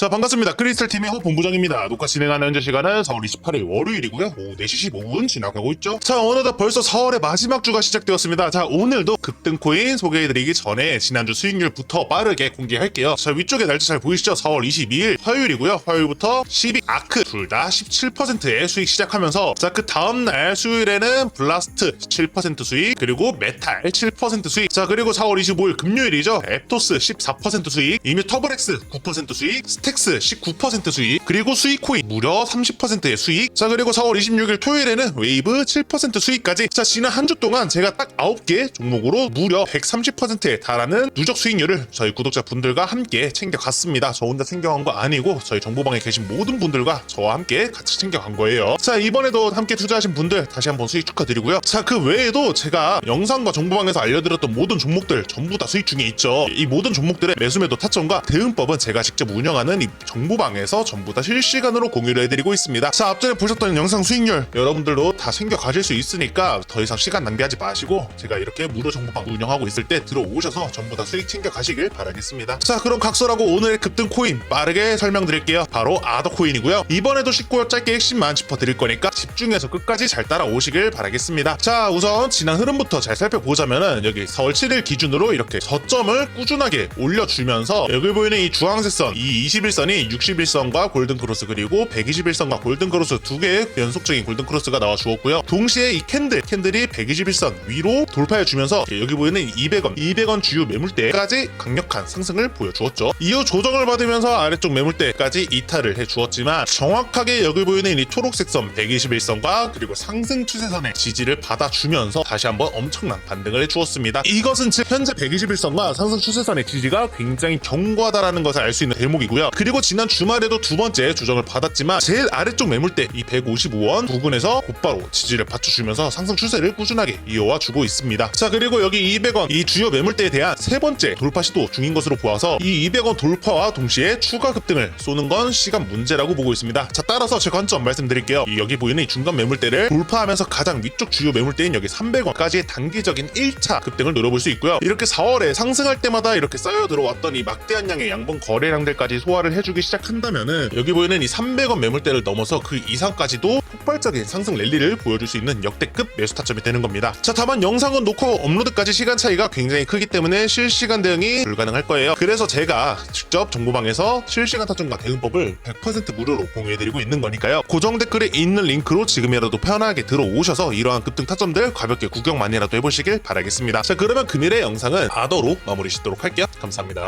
자 반갑습니다. 크리스탈 팀의 허 본부장입니다. 녹화 진행하는 현재 시간은 4월 28일 월요일이고요. 오후 4시 15분 지나가고 있죠. 자 어느덧 벌써 4월의 마지막 주가 시작되었습니다. 자 오늘도 급등 코인 소개해드리기 전에 지난주 수익률부터 빠르게 공개할게요. 자 위쪽에 날짜 잘 보이시죠? 4월 22일 화요일이고요. 화요일부터 12 아크 둘 다 17%의 수익 시작하면서 자 그 다음날 수요일에는 블라스트 7% 수익 그리고 메탈 7% 수익 자 그리고 4월 25일 금요일이죠. 앱토스 14% 수익 이미 터블엑스 9% 수익 스 택스 19% 수익 그리고 수익코인 무려 30%의 수익. 자 그리고 4월 26일 토요일에는 웨이브 7% 수익까지. 자 지난 한 주 동안 제가 딱 9개 종목으로 무려 130%에 달하는 누적 수익률을 저희 구독자분들과 함께 챙겨갔습니다. 저 혼자 챙겨간 거 아니고 저희 정보방에 계신 모든 분들과 저와 함께 같이 챙겨간 거예요. 자 이번에도 함께 투자하신 분들 다시 한번 수익 축하드리고요. 자 그 외에도 제가 영상과 정보방에서 알려드렸던 모든 종목들 전부 다 수익 중에 있죠. 이 모든 종목들의 매수매도 타점과 대응법은 제가 직접 운영하는 이 정보방에서 전부 다 실시간으로 공유를 해드리고 있습니다. 자, 앞전에 보셨던 영상 수익률 여러분들도 다 챙겨 가실 수 있으니까 더 이상 시간 낭비하지 마시고 제가 이렇게 무료 정보방 운영하고 있을 때 들어오셔서 전부 다 수익 챙겨 가시길 바라겠습니다. 자, 그럼 각설하고 오늘의 급등 코인 빠르게 설명드릴게요. 바로 아더 코인이고요. 이번에도 쉽고 짧게 핵심만 짚어드릴 거니까 집중해서 끝까지 잘 따라오시길 바라겠습니다. 자, 우선 지난 흐름부터 잘 살펴보자면은 여기 4월 7일 기준으로 이렇게 저점을 꾸준하게 올려주면서 여기 보이는 이 주황색 선, 이 21 선이 61선과 골든크로스 그리고 121선과 골든크로스 두 개의 연속적인 골든크로스가 나와 주었고요. 동시에 이 캔들, 캔들이 121선 위로 돌파해 주면서 여기 보이는 200원, 200원 주요 매물대까지 강력한 상승을 보여주었죠. 이후 조정을 받으면서 아래쪽 매물대까지 이탈을 해 주었지만 정확하게 여기 보이는 이 초록색 선 121선과 그리고 상승 추세선의 지지를 받아주면서 다시 한번 엄청난 반등을 해 주었습니다. 이것은 즉 현재 121선과 상승 추세선의 지지가 굉장히 견고하다라는 것을 알 수 있는 대목이고요. 그리고 지난 주말에도 두 번째 조정을 받았지만 제일 아래쪽 매물대 이 155원 부근에서 곧바로 지지를 받쳐주면서 상승 추세를 꾸준하게 이어와 주고 있습니다. 자 그리고 여기 200원 이 주요 매물대에 대한 세 번째 돌파 시도 중인 것으로 보아서 이 200원 돌파와 동시에 추가 급등을 쏘는 건 시간 문제라고 보고 있습니다. 자 따라서 제 관점 말씀드릴게요. 이 여기 보이는 이 중간 매물대를 돌파하면서 가장 위쪽 주요 매물대인 여기 300원까지의 단기적인 1차 급등을 노려볼 수 있고요. 이렇게 4월에 상승할 때마다 이렇게 쌓여 들어왔던 이 막대한 양의 양봉 거래량들까지 소화를 해주기 시작한다면은 여기 보이는 이 300원 매물대를 넘어서 그 이상까지도 폭발적인 상승 랠리를 보여줄 수 있는 역대급 매수 타점이 되는 겁니다. 자 다만 영상은 후 업로드까지 시간 차이가 굉장히 크기 때문에 실시간 대응이 불가능할 거예요. 그래서 제가 직접 정보방에서 실시간 타점과 대응법을 100% 무료로 공유해드리고 있는 거니까요. 고정 댓글에 있는 링크로 지금이라도 편하게 들어오셔서 이러한 급등 타점들 가볍게 구경만이라도 해보시길 바라겠습니다. 자 그러면 금일의 영상은 아더로 마무리 짓도록 할게요. 감사합니다.